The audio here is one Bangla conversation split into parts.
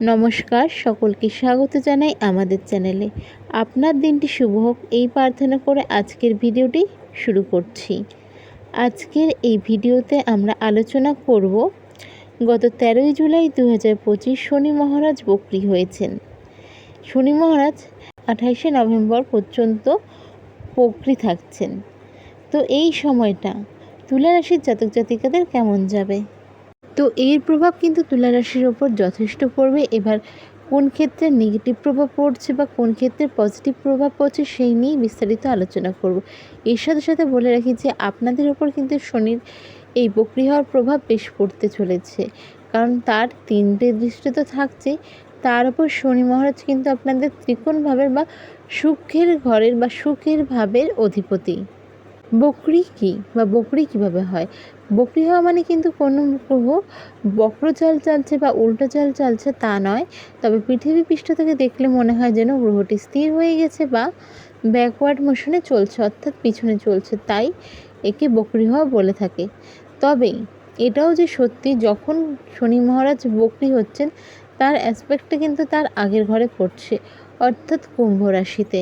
নমস্কার, সকলকে স্বাগত জানাই আমাদের চ্যানেলে। আপনার দিনটি শুভ হোক, এই প্রার্থনা করে আজকের ভিডিওটি শুরু করছি। আজকের এই ভিডিওতে আমরা আলোচনা করব, গত তেরোই জুলাই দু হাজার পঁচিশ শনি মহারাজ বকরি হয়েছেন। শনি মহারাজ আঠাইশে নভেম্বর পর্যন্ত বকরি থাকছেন। তো এই সময়টা তুলা রাশির জাতক জাতিকাদের কেমন যাবে? তো এর প্রভাব কিন্তু তুলা রাশির ওপর যথেষ্ট পড়বে। এবার কোন ক্ষেত্রে নেগেটিভ প্রভাব পড়ছে বা কোন ক্ষেত্রে পজিটিভ প্রভাব পড়ছে সেই নিয়েই বিস্তারিত আলোচনা করব। এর সাথে সাথে বলে রাখি যে আপনাদের ওপর কিন্তু শনির এই বকরি হওয়ার প্রভাব বেশ পড়তে চলেছে। কারণ তার তিনটে দৃষ্টি তো থাকছে তার উপর শনি মহারাজ কিন্তু আপনাদের ত্রিকোণ ভাবের বা সুখের ঘরের বা সুখের ভাবের অধিপতি। বকরি কী বা বকরি কীভাবে হয়? বকরি হওয়া মানে কিন্তু কোনো গ্রহ বক্রচাল চালছে বা উল্টো চাল চালছে তা নয়। তবে পৃথিবী পৃষ্ঠ থেকে দেখলে মনে হয় যেন গ্রহটি স্থির হয়ে গেছে বা ব্যাকওয়ার্ড মোশনে চলছে, অর্থাৎ পিছনে চলছে। তাই একে বকরি হওয়া বলে থাকে। তবে এটাও যে সত্যি, যখন শনি মহারাজ বকরি হচ্ছেন, তার অ্যাসপেক্টটা কিন্তু তার আগের ঘরে পড়ছে, অর্থাৎ কুম্ভ রাশিতে।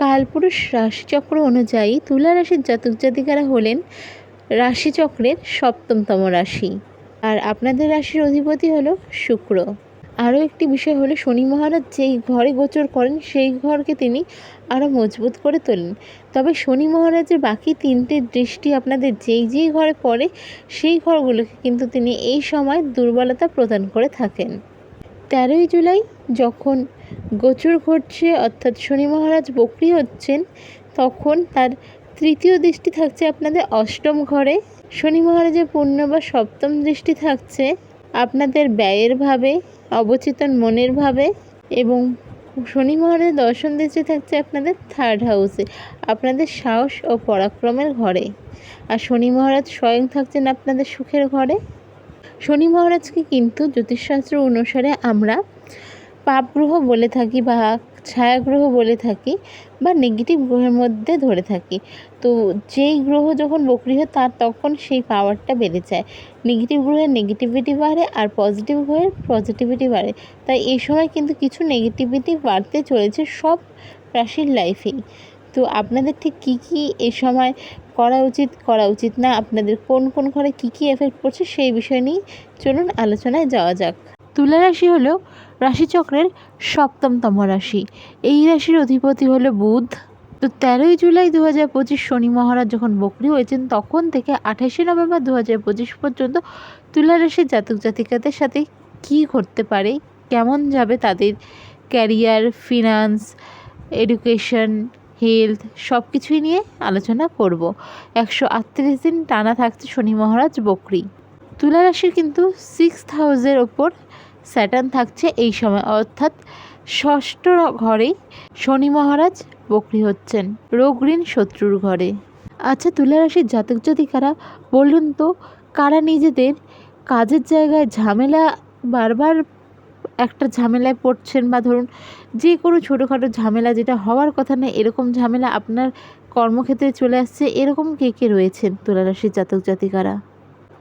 কালপুরুষ রাশিচক্র অনুযায়ী তুলা রাশির জাতক জাতিকারা হলেন রাশিচক্রের সপ্তমতম রাশি। আর আপনাদের রাশির অধিপতি হলো শুক্র। আরও একটি বিষয় হলো শনি মহারাজ যেই ঘরে গোচর করেন, সেই ঘরকে তিনি আরও মজবুত করে তোলেন। তবে শনি মহারাজের বাকি তিনটে দৃষ্টি আপনাদের যেই যেই ঘরে পড়ে, সেই ঘরগুলোকে কিন্তু তিনি এই সময় দুর্বলতা প্রদান করে থাকেন। তেরোই জুলাই যখন গোচর ঘটছে, অর্থাৎ শনি মহারাজ বকরি হচ্ছেন, তখন তার তৃতীয় দৃষ্টি থাকছে আপনাদের অষ্টম ঘরে। শনি মহারাজের পূর্ণ বা সপ্তম দৃষ্টি থাকছে আপনাদের ব্যয়ের ভাবে, অবচেতন মনের ভাবে এবং শনি মহারাজের দর্শন দৃষ্টি থাকছে আপনাদের থার্ড হাউসে আপনাদের সাহস ও পরাক্রমের ঘরে। আর শনি মহারাজ স্বয়ং থাকছেন আপনাদের সুখের ঘরে। শনি মহারাজকে কিন্তু জ্যোতিষশাস্ত্র অনুসারে আমরা পাপগ্রহ বলে থাকি বা ছায়াগ্রহ বলে থাকি বা নেগেটিভ গ্রহের মধ্যে ধরে থাকি। তো যেই গ্রহ যখন বকরি হয়, তার তখন সেই পাওয়ারটা বেড়ে যায়। নেগেটিভ গ্রহের নেগেটিভিটি বাড়ে আর পজিটিভ গ্রহের পজিটিভিটি বাড়ে। তাই এই সময় কিন্তু কিছু নেগেটিভিটি বাড়তে চলেছে সব রাশির লাইফেই তো আপনাদের ঠিক কী কী এ সময় করা উচিত করা উচিত না? আপনাদের কোন কোন ঘরে কী কী এফেক্ট পড়ছে সেই বিষয় নিয়ে চলুন আলোচনায় যাওয়া যাক। তুলা রাশি হল রাশিচক্রের সপ্তমতম রাশি। এই রাশির অধিপতি হলো বুধ। তো তেরোই জুলাই দু হাজার পঁচিশ শনি মহারাজ যখন বকরি হয়েছেন, তখন থেকে আঠাশে নভেম্বর দু হাজার পঁচিশ পর্যন্ত তুলা রাশির জাতক জাতিকাদের সাথে কী ঘটতে পারে, কেমন যাবে তাদের ক্যারিয়ার, ফিনান্স, এডুকেশন, হেলথ সব কিছুই নিয়ে আলোচনা করব। একশো আটত্রিশ দিন টানা থাকছে শনি মহারাজ বকরি। তুলা রাশির কিন্তু সিক্স হাউসের ওপর স্যাটার্ন থাকছে এই সময়, অর্থাৎ ষষ্ঠ ঘরেই শনি মহারাজ বকরি হচ্ছেন, রোগ ঋণ শত্রুর ঘরে। আচ্ছা তুলা রাশির জাতক জাতিকারা, বলুন তো, কারা নিজেদের কাজের জায়গায় ঝামেলা, বারবার একটা ঝামেলায় পড়ছেন বা ধরুন যে কোনো ছোটোখাটো ঝামেলা যেটা হওয়ার কথা না, এরকম ঝামেলা আপনার কর্মক্ষেত্রে চলে আসছে, এরকম কে কে রয়েছেন তুলা রাশির জাতক জাতিকারা?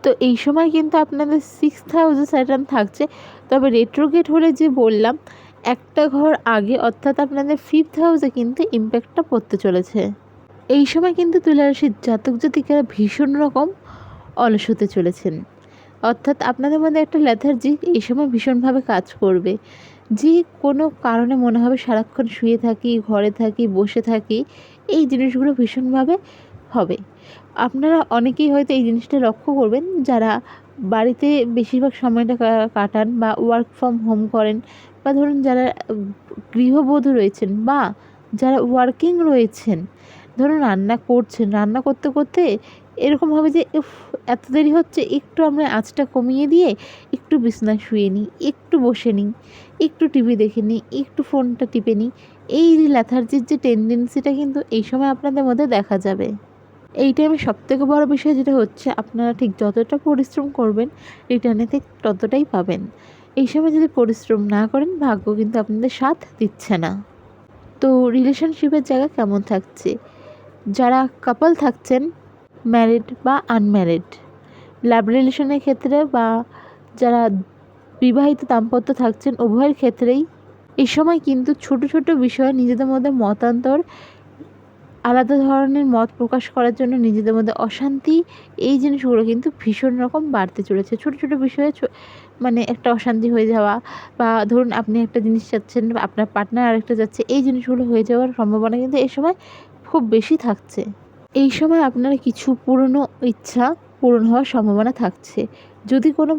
তো এই সময় কিন্তু আপনাদের সিক্স হাউসে স্যাটার্ন থাকছে। তবে রেট্রোগেট হলে যে বললাম, একটা ঘর আগে, অর্থাৎ আপনাদের ফিফথ হাউসে কিন্তু ইম্প্যাক্টটা পড়তে চলেছে। এই সময় কিন্তু তুলারাশির জাতক জাতিকারা ভীষণ রকম অলস হতে চলেছেন। অর্থাৎ আপনাদের মধ্যে একটা ল্যাথার্জি এই সময় ভীষণভাবে কাজ করবে। যে কোনো কারণে মনে হবে সারাক্ষণ শুয়ে থাকি, ঘরে থাকি, বসে থাকি, এই জিনিসগুলো ভীষণভাবে হবে। আপনারা অনেকেই হয়তো এই জিনিসটা লক্ষ্য করবেন, যারা বাড়িতে বেশিরভাগ সময়টা কাটান বা ওয়ার্ক ফ্রম হোম করেন বা ধরুন যারা গৃহবধূ রয়েছেন বা যারা ওয়ার্কিং রয়েছেন, ধরুন রান্না করছেন, রান্না করতে করতে এরকম হবে যে এত দেরি হচ্ছে, একটু আমরা আঁচটা কমিয়ে দিয়ে একটু বিছনায় শুয়ে নিই, একটু বসে নিই, একটু টিভি দেখে নিই, একটু ফোনটা টিপে নিই। এই ল্যাথার্জির যে টেন্ডেন্সিটা কিন্তু এই সময় আপনাদের মধ্যে দেখা যাবে। এই টাইমে সবথেকে বড় বিষয় যেটা হচ্ছে, আপনারা ঠিক যতটা পরিশ্রম করবেন রিটার্নে ঠিক ততটাই পাবেন। এই সময় যদি পরিশ্রম না করেন, ভাগ্য কিন্তু আপনাদের সাথ দিচ্ছে না। তো রিলেশনশিপের জায়গা কেমন থাকছে? যারা কাপল থাকছেন ম্যারিড বা আনম্যারিড লাভ রিলেশনের ক্ষেত্রে বা যারা বিবাহিত দাম্পত্য থাকছেন, উভয়ের ক্ষেত্রেই, এই সময় কিন্তু ছোট ছোট বিষয়ে, নিজেদের মধ্যে মতান্তর আলাদা ধরনের মত প্রকাশ করার জন্য নিজেদের মধ্যে অশান্তি, এই জিনিসগুলো কিন্তু ভীষণ রকম বাড়তে চলেছে। ছোট ছোট বিষয়ে মানে একটা অশান্তি হয়ে যাওয়া বা ধরুন আপনি একটা জিনিস চাচ্ছেন আপনার পার্টনার আরেকটা যাচ্ছে এই জিনিসগুলো হয়ে যাওয়ার সম্ভাবনা কিন্তু এই সময় খুব বেশি থাকছে। এই সময় আপনার কিছু পুরনো ইচ্ছা পূরণ হওয়ার সম্ভাবনা থাকছে। যদি কোনো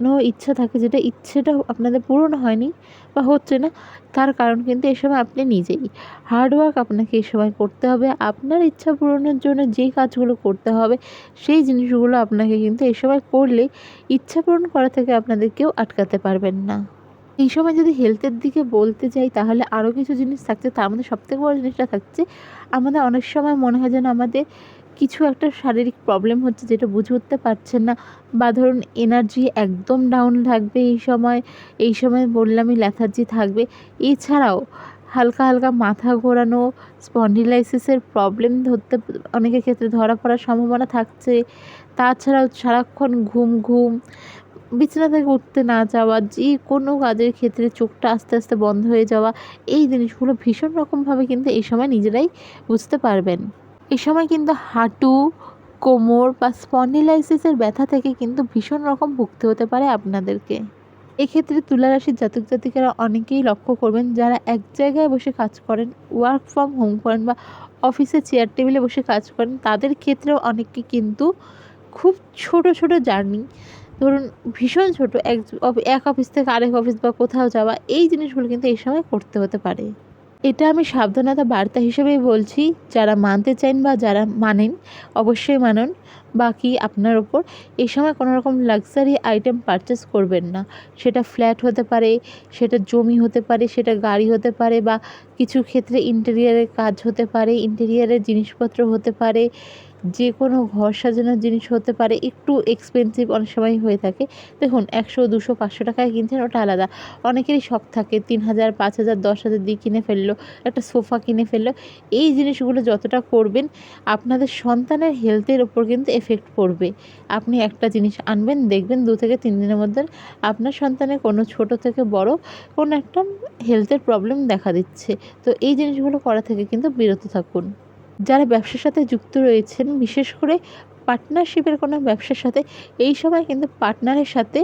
পুরনো ইচ্ছা থাকে যেটা ইচ্ছেটা আপনাদের পূরণ হয়নি বা হচ্ছে না, তার কারণ কিন্তু এই সময় আপনি নিজেই। হার্ডওয়ার্ক আপনাকে এ সময় করতে হবে। আপনার ইচ্ছা পূরণের জন্য যেই কাজগুলো করতে হবে, সেই জিনিসগুলো আপনাকে কিন্তু এ সময় করলে ইচ্ছা পূরণ করা থেকে আপনাদের কেউ আটকাতে পারবেন না। এই সময় যদি হেলথের দিকে বলতে যাই, তাহলে আরও কিছু জিনিস থাকছে, তার মধ্যে সবথেকে বড় জিনিসটা থাকছে, আমাদের অনেক সময় মনে হয় যেন আমাদের কিছু একটা শারীরিক প্রবলেম হচ্ছে যেটা বুঝে উঠতে পারছেন না। বা ধরুন এনার্জি একদম ডাউন থাকবে এই সময় এই সময় বললামই ল্যাথার্জি থাকবে। এছাড়াও হালকা হালকা মাথা ঘোরানো স্পন্ডিলাইসিসের প্রবলেম ধরতে অনেকের ক্ষেত্রে ধরা পড়ার সম্ভাবনা থাকছে। তাছাড়াও সারাক্ষণ ঘুম ঘুম, বিছানা থেকে উঠতে না যাওয়া, যে কোনো কাজের ক্ষেত্রে চোখটা আস্তে আস্তে বন্ধ হয়ে যাওয়া, এই জিনিসগুলো ভীষণ রকমভাবে কিন্তু এই সময় নিজেরাই বুঝতে পারবেন। এই সময় কিন্তু হাঁটু, কোমর বা স্পন্ডিলাইসিসের ব্যথা থেকে কিন্তু ভীষণ রকম ভুগতে হতে পারে আপনাদেরকে। এক্ষেত্রে তুলা রাশির জাতক জাতিকারা অনেকেই লক্ষ্য করবেন যারা এক জায়গায় বসে কাজ করেন ওয়ার্ক ফ্রম হোম করেন বা অফিসে চেয়ার টেবিলে বসে কাজ করেন, তাদের ক্ষেত্রেও অনেকে কিন্তু খুব ছোট ছোট জার্নি। ধরুন ভীষণ ছোট, এক এক অফিস থেকে আরেক অফিস বা কোথাও যাওয়া, এই জিনিসগুলো কিন্তু এই সময় করতে হতে পারে। এটা আমি সাবধানতা বার্তা হিসেবেই বলছি, যারা মানতে চান বা যারা মানেন, অবশ্যই মানুন। বাকি আপনার ওপর এই সময় কোনো রকম লাক্সারি আইটেম পারচেস করবেন না। সেটা ফ্ল্যাট হতে পারে, সেটা জমি হতে পারে, সেটা গাড়ি হতে পারে বা কিছু ক্ষেত্রে ইন্টেরিয়ারের কাজ হতে পারে ইন্টেরিয়ারের জিনিসপত্র হতে পারে যে কোনো ঘর সাজানোর জিনিস হতে পারে, একটু এক্সপেন্সিভ অনেক সময় হয়ে থাকে। দেখুন, একশো, দুশো, পাঁচশো টাকায় কিনছেন, ওটা আলাদা। অনেকেরই শখ থাকে, তিন হাজার, পাঁচ হাজার, দশ হাজার দিয়ে কিনে ফেলল, একটা সোফা কিনে ফেলল। এই জিনিসগুলো যতটা করবেন, আপনাদের সন্তানের হেলথের ওপর কিন্তু এফেক্ট পড়বে। আপনি একটা জিনিস আনবেন, দেখবেন দু থেকে তিন দিনের মধ্যে আপনার সন্তানের কোনো ছোট থেকে বড় কোনো একটা হেলথের প্রবলেম দেখা দিচ্ছে। তো এই জিনিসগুলো করা থেকে কিন্তু বিরত থাকুন। যারা ব্যবসার সাথে যুক্ত রয়েছেন, বিশেষ করে পার্টনারশিপের কোনো ব্যবসার সাথে, এই সময় কিন্তু পার্টনারের সাথে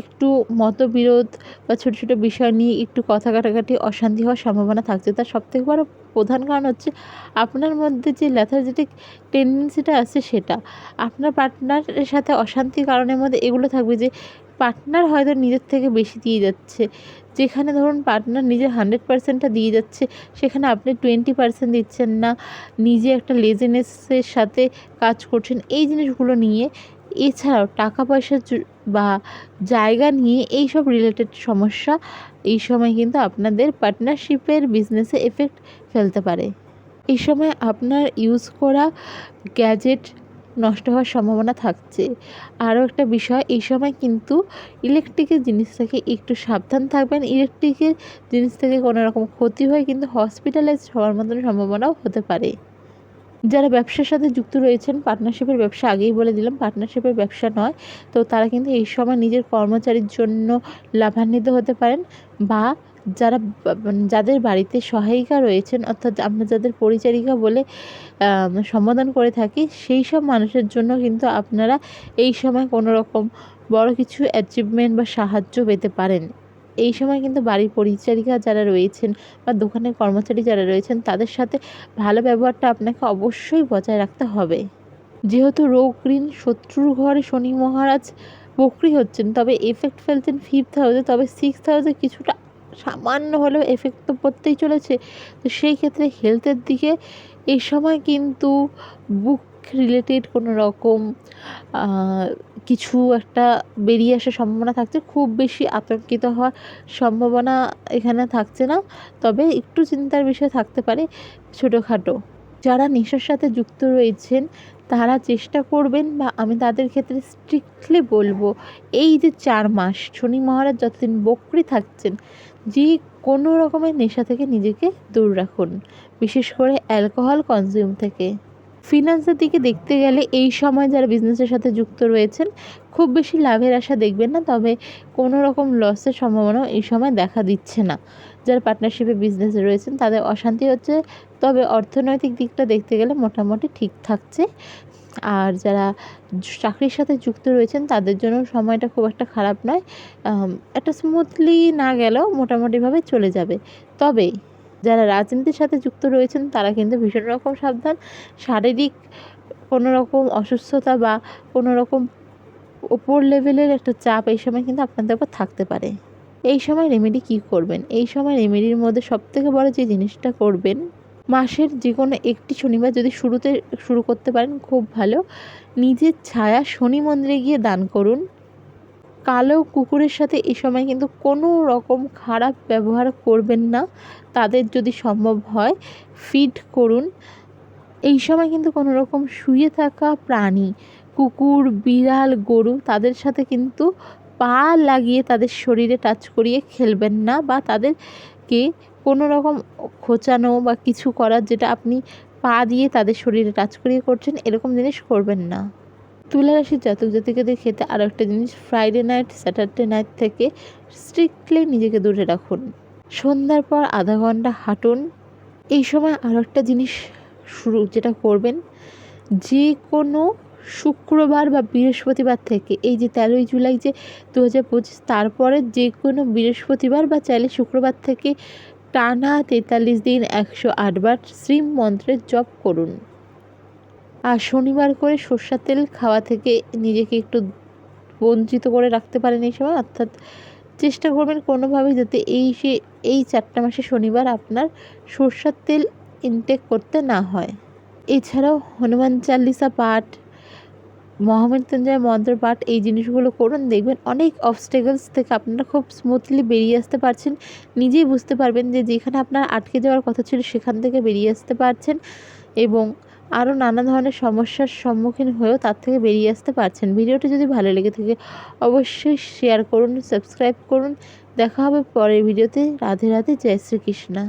একটু মতবিরোধ বা ছোটো ছোটো বিষয় নিয়ে একটু কথা কাটাকাটি অশান্তি হওয়ার সম্ভাবনা থাকছে। তার সবথেকে বড় প্রধান কারণ হচ্ছে আপনার মধ্যে যে ল্যাথার্জেটিক টেন্ডেন্সিটা আছে সেটা। আপনার পার্টনারের সাথে অশান্তির কারণের মধ্যে এগুলো থাকবে যে পার্টনার হয়তো নিজের থেকে বেশি দিয়ে যাচ্ছে। যেখানে ধরুন পার্টনার নিজের হান্ড্রেড পার্সেন্টটা দিয়ে যাচ্ছে, সেখানে আপনি টোয়েন্টি পার্সেন্ট দিচ্ছেন না, নিজে একটা লেজিনেসের সাথে কাজ করছেন, এই জিনিসগুলো নিয়ে, এছাড়াও টাকা পয়সা বা জায়গা নিয়ে এই সব রিলেটেড সমস্যা, এই সময় কিন্তু আপনাদের পার্টনারশিপের বিজনেসে এফেক্ট ফেলতে পারে। এই সময় আপনার ইউজ করা গ্যাজেট নষ্ট হওয়ার সম্ভাবনা থাকছে। আরও একটা বিষয়, এই সময় কিন্তু ইলেকট্রিকের জিনিস থেকে একটু সাবধান থাকবেন। ইলেকট্রিকের জিনিস থেকে কোনো রকম ক্ষতি হয়ে কিন্তু হসপিটালাইজ হওয়ার মতন সম্ভাবনাও হতে পারে। যারা ব্যবসার সাথে যুক্ত রয়েছেন পার্টনারশিপের ব্যবসা আগেই বলে দিলাম পার্টনারশিপের ব্যবসা নয়। তো তারা কিন্তু এই সময় নিজের কর্মচারীর জন্য লাভান্বিত হতে পারেন বা যারা মানে যাদের বাড়িতে সহায়িকা রয়েছেন, অর্থাৎ আমরা যাদের পরিচারিকা বলে সম্বোধন করে থাকি, সেই সব মানুষের জন্য কিন্তু আপনারা এই সময় কোনো রকম বড় কিছু অ্যাচিভমেন্ট বা সাহায্য পেতে পারেন। এই সময় কিন্তু বাড়ির পরিচারিকা যারা রয়েছেন বা দোকানের কর্মচারী যারা রয়েছেন, তাদের সাথে ভালো ব্যবহারটা আপনাকে অবশ্যই বজায় রাখতে হবে। যেহেতু রোগ ঋণ শত্রুর ঘরে শনি মহারাজ বকরি হচ্ছেন, তবে এফেক্ট ফেলছেন ফিফথ হাউসে তবে সিক্সথ হাউসে কিছুটা সামান্য হলেও এফেক্ট তো পড়তেই চলেছে। তো সেই ক্ষেত্রে হেলথের দিকে এই সময় কিন্তু বুক রিলেটেড কোনো রকম কিছু একটা বেরিয়ে আসার সম্ভাবনা থাকছে। খুব বেশি আতঙ্কিত হওয়ার সম্ভাবনা এখানে থাকছে না। তবে একটু চিন্তার বিষয় থাকতে পারে ছোটোখাটো। যারা নেশার সাথে যুক্ত রয়েছেন, তারা চেষ্টা করবেন বা আমি তাদের ক্ষেত্রে স্ট্রিক্টলি বলব, এই যে চার মাস, শনি মহারাজ যতদিন বকরি থাকছেন যে কোনো রকমের নেশা থেকে নিজেকে দূর রাখুন, বিশেষ করে অ্যালকোহল কনজিউম থেকে। ফিনান্সের দিকে দেখতে গেলে এই সময় যারা বিজনেসের সাথে যুক্ত রয়েছেন, খুব বেশি লাভের আশা দেখবেন না, তবে কোনো রকম লসের সম্ভাবনাও এই সময় দেখা দিচ্ছে না। যারা পার্টনারশিপে বিজনেসে রয়েছেন, তাদের অশান্তি হচ্ছে, তবে অর্থনৈতিক দিকটা দেখতে গেলে মোটামুটি ঠিক থাকছে। আর যারা চাকরির সাথে যুক্ত রয়েছেন, তাদের জন্য সময়টা খুব একটা খারাপ নয়। একটা স্মুথলি না গেলেও মোটামুটিভাবে চলে যাবে। তবে যারা রাজনীতির সাথে যুক্ত রয়েছেন, তারা কিন্তু ভীষণ রকম সাবধান। শারীরিক কোনো রকম অসুস্থতা বা কোনো রকম ওপর লেভেলের একটা চাপ এই সময় কিন্তু আপনাদের উপর থাকতে পারে। এই সময় রেমেডি কী করবেন? এই সময় রেমেডির মধ্যে সবথেকে বড় যে জিনিসটা করবেন মাসের যে কোনো একটি শনিবার যদি শুরুতে শুরু করতে পারেন, খুব ভালো। নিজের ছায়া শনি মন্দিরে গিয়ে দান করুন। কালো কুকুরের সাথে এই সময় কিন্তু কোনো রকম খারাপ ব্যবহার করবেন না। তাদের যদি সম্ভব হয় ফিড করুন। এই সময় কিন্তু কোনো রকম শুয়ে থাকা প্রাণী, কুকুর, বিড়াল, গরু তাদের সাথে কিন্তু পা লাগিয়ে তাদের শরীরে টাচ করিয়ে খেলবেন না বা তাদেরকে কোনো রকম খোঁচানো বা কিছু করার যেটা আপনি পা দিয়ে তাদের শরীরে টাচ করিয়ে করছেন, এরকম জিনিস করবেন না। তুলা রাশির জাতক জাতিকাদের ক্ষেত্রে আরও একটা জিনিস ফ্রাইডে নাইট স্যাটারডে নাইট থেকে স্ট্রিক্টলি নিজেকে দূরে রাখুন। সন্ধ্যার পর আধা ঘণ্টা হাঁটুন। এই সময় আরও একটা জিনিস শুরু, যেটা করবেন, যে কোনো শুক্রবার বা বৃহস্পতিবার থেকে, এই যে তেরোই জুলাই যে দু হাজার পঁচিশ, তারপরে যে কোনো বৃহস্পতিবার বা চাইলে শুক্রবার থেকে টানা তেতাল্লিশ দিন একশো আটবার শ্রীম মন্ত্রের জপ করুন। আর শনিবার করে সর্ষার তেল খাওয়া থেকে নিজেকে একটু বঞ্চিত করে রাখতে পারেন এই সময় অর্থাৎ চেষ্টা করবেন কোনোভাবেই যাতে এই সে, এই চারটা মাসে শনিবার আপনার সর্ষার তেল ইনটেক করতে না হয়। এছাড়াও হনুমান চালিসা পাঠ মহামৃত্যুঞ্জয় মন্ত্র পাঠ এই জিনিসগুলো করুন, দেখবেন অনেক অবস্টেগলস থেকে আপনারা খুব স্মুথলি বেরিয়ে আসতে পারছেন। নিজেই বুঝতে পারবেন যে যেখানে আপনার আটকে যাওয়ার কথা ছিল সেখান থেকে বেরিয়ে আসতে পারছেন এবং আরও নানা ধরনের সমস্যার সম্মুখীন হয়েও তার থেকে বেরিয়ে আসতে পারছেন। ভিডিওটি যদি ভালো লেগে থাকে, অবশ্যই শেয়ার করুন সাবস্ক্রাইব করুন। দেখা হবে পরের ভিডিওতে। রাধে রাধে, জয় শ্রীকৃষ্ণা।